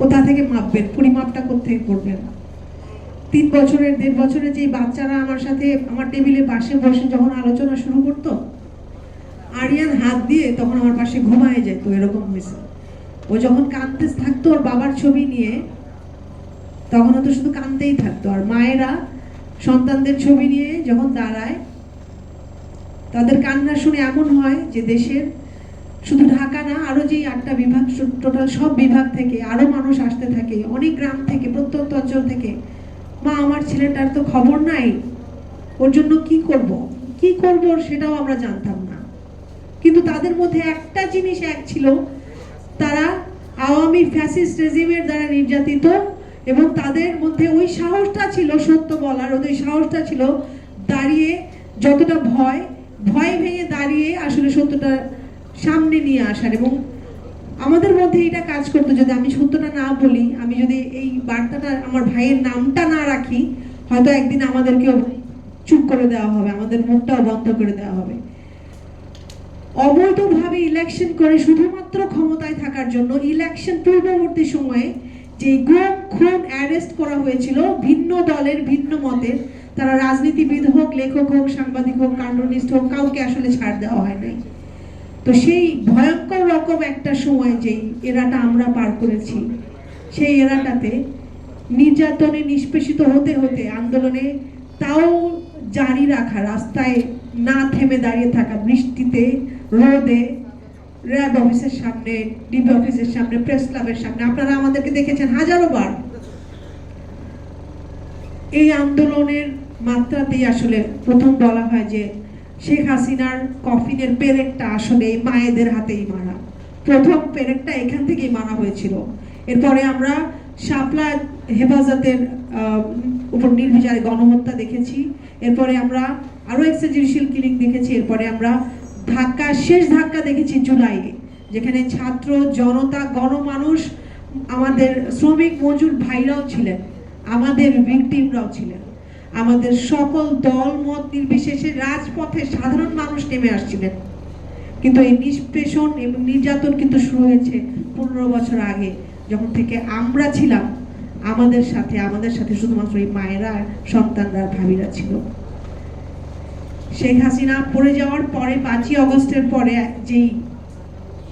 কোথা থেকে মাপবেন? পরিমাপটা কোথেকে করবেন? তিন বছরের, দেড় বছরের যে বাচ্চারা আমার সাথে আমার টেবিলে পাশে বসে যখন আলোচনা শুরু করতো, আরিয়ান হাত দিয়ে তখন আমার পাশে ঘুমায় যেত এরকম হয়েছে ও যখন কাঁদতে থাকতো ওর বাবার ছবি নিয়ে, তখন তো শুধু কাঁদতেই থাকতো। আর মায়েরা সন্তানদের ছবি নিয়ে যখন দাঁড়ায়, তাদের কান্না শুনে এমন হয় যে দেশের শুধু ঢাকা না, আরও যে আটটা বিভাগ টোটাল সব বিভাগ থেকে আরও মানুষ আসতে থাকে, অনেক গ্রাম থেকে, প্রত্যন্ত অঞ্চল থেকে। মা, আমার ছেলেটার তো খবর নাই, ওর জন্য কি করব? কি করব সেটাও আমরা জানতাম না। কিন্তু তাদের মধ্যে একটা জিনিস এক ছিল, তারা আওয়ামী ফ্যাসিস্ট রেজিমের দ্বারা নির্যাতিত এবং তাদের মধ্যে ওই সাহসটা ছিল সত্য বলার, ওদের সাহসটা ছিল দাঁড়িয়ে যতটা ভয় ভয় ভেঙে দাঁড়িয়ে আসলে সত্যটা সামনে নিয়ে আসার এবং আমাদের মধ্যে এটা কাজ করতো যদি আমি সত্যটা না বলি, আমি যদি এই বার্তাটা আমার ভাইয়ের নামটা না রাখি, হয়তো একদিন আমাদেরকেও চুপ করে দেওয়া হবে, আমাদের মুখটাও বন্ধ করে দেওয়া হবে। অবৈধভাবে ইলেকশন করে শুধুমাত্র ক্ষমতায় থাকার জন্য ইলেকশন পূর্ববর্তী সময়ে যে গুম, খুন অ্যারেস্ট করা হয়েছিল, ভিন্ন দলের, ভিন্ন মতের, তারা রাজনীতিবিদ হোক, লেখক হোক, সাংবাদিক হোক কার্টুনিস্ট হোক, কাউকে আসলে ছাড় দেওয়া হয় নাই। তো সেই ভয়ঙ্কর রকম একটা সময় যেই এরাটা আমরা পার করেছি, সেই এরাটাতে নির্যাতনে নিষ্পেষিত হতে হতে আন্দোলনে তাও জারি রাখা, রাস্তায় না থেমে দাঁড়িয়ে থাকা বৃষ্টিতে, রোদে, র্যাব অফিসের সামনে, ডিবি অফিসের সামনে, প্রেস ক্লাবের সামনে, আপনারা আমাদেরকে দেখেছেন হাজারো বার। এই আন্দোলনের মাত্রাতেই আসলে প্রথম বলা হয় যে শেখ হাসিনার কফিনের পেরেকটা আসলে মায়েদের হাতেই মারা। প্রথম পেরেকটা এখান থেকেই মারা হয়েছিল। এরপরে আমরা শাপলা হেফাজতের উপর নির্বিচারে গণহত্যা দেখেছি। এরপরে আমরা আরও এক্সট্রাজুডিশিয়াল কিলিং দেখেছি। এরপরে আমরা ধাক্কা, শেষ ধাক্কা দেখেছি জুলাইয়ে, যেখানে ছাত্র, জনতা, গণমানুষ, আমাদের শ্রমিক মজুর ভাইরাও ছিলেন, আমাদের ভিকটিমরাও ছিলেন। আমাদের সকল দল, মত নির্বিশেষে রাজপথে সাধারণ মানুষ নেমে আসছিলেন। কিন্তু এই নিষ্পেষণ এবং নির্যাতন কিন্তু শুরু হয়েছে পনেরো বছর আগে, যখন থেকে আমরা ছিলাম আমাদের সাথে আমাদের সাথে শুধুমাত্র এই মায়েরা, সন্তানরা ভাবিরা ছিল। শেখ হাসিনা পড়ে যাওয়ার পরে, পাঁচই অগস্টের পরে যেই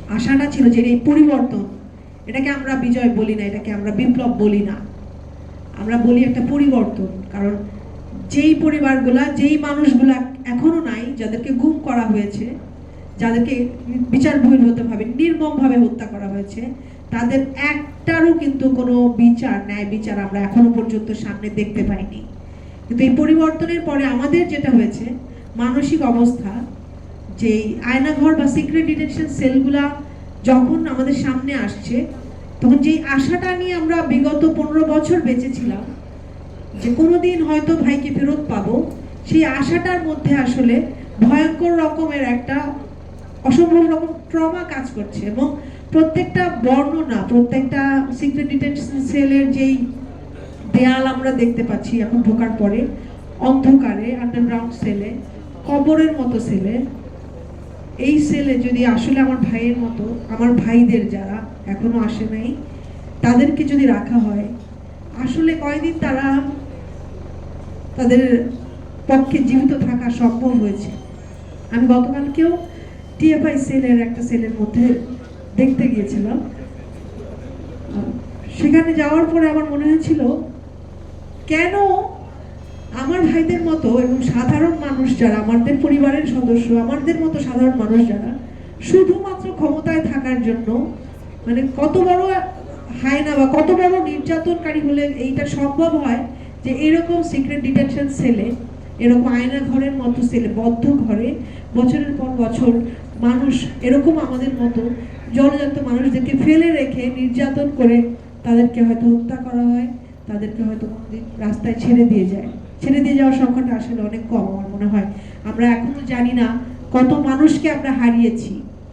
আশাটা ছিল, যে এই পরিবর্তন, এটাকে আমরা বিজয় বলি না, এটাকে আমরা বিপ্লব বলি না। আমরা বলি একটা পরিবর্তন, কারণ যেই পরিবারগুলা, যেই মানুষগুলা এখনও নাই, যাদেরকে গুম করা হয়েছে, যাদেরকে বিচার বহির্ভূতভাবে নির্মমভাবে হত্যা করা হয়েছে, তাদের একটারও কিন্তু কোনো বিচার, ন্যায় বিচার আমরা এখনও পর্যন্ত সামনে দেখতে পাইনি। কিন্তু এই পরিবর্তনের পরে আমাদের যেটা হয়েছে, মানসিক অবস্থা যে আয়নাঘর বা সিক্রেট ডিটেনশন সেলগুলা যখন আমাদের সামনে আসছে, তখন যেই আশাটা নিয়ে আমরা বিগত পনেরো বছর বেঁচেছিলাম যে কোনো দিন হয়তো ভাইকে ফেরত পাবো, সেই আশাটার মধ্যে আসলে ভয়ঙ্কর রকমের একটা অসম্ভব রকম ট্রমা কাজ করছে এবং প্রত্যেকটা বর্ণনা, প্রত্যেকটা সিক্রেট ডিটেনশন সেলের যেই দেয়াল আমরা দেখতে পাচ্ছি এখন ঢোকার পরে, অন্ধকারে আন্ডারগ্রাউন্ড সেলে কবরের মতো সেলে এই সেলে যদি আসলে আমার ভাইয়ের মতো, আমার ভাইদের যারা এখনও আসে নাই, তাদেরকে যদি রাখা হয়, আসলে কয়দিন তারা তাদের পক্ষে জীবিত থাকা সম্ভব হয়েছে। আমি গতকালকেও টিএফআই সেলের একটা সেলের মধ্যে দেখতে গিয়েছিলাম। সেখানে যাওয়ার পরে আমার মনে হয়েছিল, কেন আমার ভাইদের মতো এবং সাধারণ মানুষ যারা, আমাদের পরিবারের সদস্য, আমাদের মতো সাধারণ মানুষ যারা, শুধুমাত্র ক্ষমতায় থাকার জন্য মানে কত বড় হায়না বা কত বড় নির্যাতনকারী হলে এইটা সম্ভব হয়? যে এরকম সিক্রেট ডিটেনশন সেলে এরকম আয়না ঘরের মতো সেলে বদ্ধ ঘরে বছরের পর বছর মানুষ এরকম আমাদের মতো জনজাত মানুষদেরকে ফেলে রেখে নির্যাতন করে তাদেরকে হয়তো হত্যা করা হয়, তাদেরকে হয়তো রাস্তায় ছেড়ে দিয়ে যায়। ছেড়ে দিয়ে যাওয়ার সংখ্যাটা আসলে অনেক কম আমার মনে হয়। আমরা এখনও জানি না কত মানুষকে আমরা হারিয়েছি।